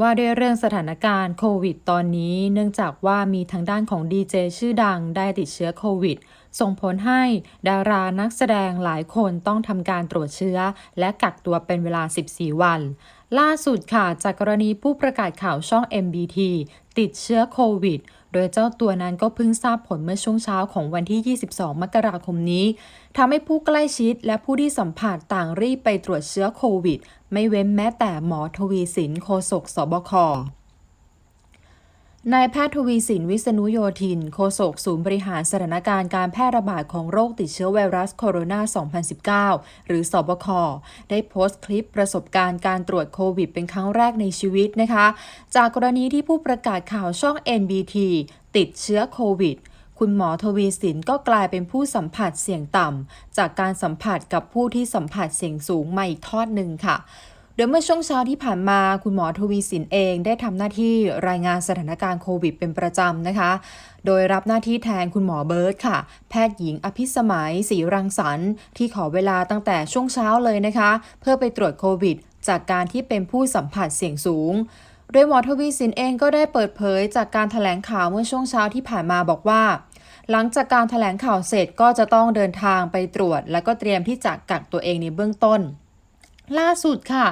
ว่าด้วยเรื่องสถานการณ์โควิดตอนนี้เนื่องจากว่ามีทางด้านของดีเจชื่อดังได้ติดเชื้อโควิด ส่งผลให้ดารานักแสดงหลายคนต้องทำการตรวจเชื้อ และกักตัวเป็นเวลา 14 วัน ล่าสุดค่ะ จากกรณีผู้ประกาศข่าวช่อง MBT ติดเชื้อโควิด โดยเจ้าตัวนั้นก็เพิ่งทราบผลเมื่อช่วงเช้าของวันที่ 22 มกราคมนี้ทำให้ผู้ใกล้ชิดและผู้ที่สัมผัสต่างรีบไปตรวจเชื้อโควิด ไม่เว้นแม้แต่หมอทวีสินโฆษกสบค นายแพทย์ทวีสินวิษณุโยธินโฆษกศูนย์บริหารสถานการณ์การแพร่ระบาดของโรคติดเชื้อไวรัสโคโรนา 2019 หรือสบค ได้โพสต์คลิปประสบการณ์การตรวจโควิดเป็นครั้งแรกในชีวิตนะคะ จากกรณีที่ผู้ประกาศข่าวช่อง NBT ติดเชื้อโควิด คุณหมอทวีสินก็กลายเป็นผู้สัมผัสเสี่ยงต่ำ จากการสัมผัสกับผู้ที่สัมผัสเสี่ยงสูงมาอีกทอดหนึ่งค่ะโดยเมื่อช่วงเช้าที่ผ่านมาคุณหมอทวีสินเองได้ทำหน้าที่รายงานสถานการณ์โควิดเป็นประจำนะคะ โดยรับหน้าที่แทนคุณหมอเบิร์ตค่ะ แพทย์หญิงอภิสมัยศรีรังสรรค์ที่ขอเวลาตั้งแต่ช่วงเช้าเลยนะคะ เพื่อไปตรวจโควิด จากการที่เป็นผู้สัมผัสเสี่ยงสูง โดยหมอทวีสินเองก็ได้เปิดเผยจากการถแถลงข่าวเมื่อช่วงเช้าที่ผ่านมาบอกว่า หลังจากการถแถลงข่าวเสร็จก็จะต้องเดินทางไปตรวจ และก็เตรียมที่จะกักตัวเองในเบื้องต้น ล่าสุดค่ะ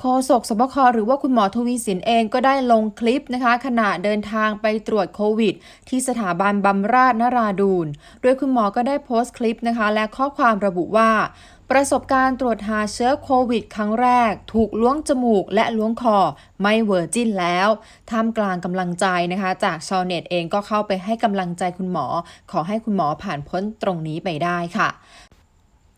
โฆษกสบคหรือว่าคุณหมอทวีสินเองก็ได้ลงคลิปนะคะ ขณะเดินทางไปตรวจโควิด ที่สถาบันบำราศนราดูนโดยคุณหมอก็ได้โพสต์คลิปนะคะ และข้อความระบุว่า ประสบการณ์ตรวจหาเชื้อโควิด ครั้งแรก ถูกล้วงจมูกและล้วงคอ ไม่เวอร์จินแล้วท่ามกลางกำลังใจนะคะ จากชาวเน็ตเองก็เข้าไปให้กำลังใจคุณหมอ ขอให้คุณหมอผ่านพ้นตรงนี้ไปได้ค่ะ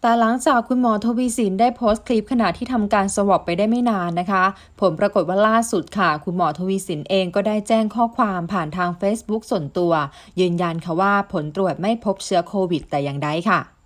แต่หลังจากคุณหมอทวีสินได้โพสต์คลิปขณะที่ทำการสวอปไปได้ไม่นานนะคะ ผลปรากฏว่าล่าสุดค่ะ คุณหมอทวีสินเองก็ได้แจ้งข้อความผ่านทาง Facebook ส่วนตัว ยืนยันค่ะว่าผลตรวจไม่พบเชื้อโควิดแต่อย่างใดค่ะ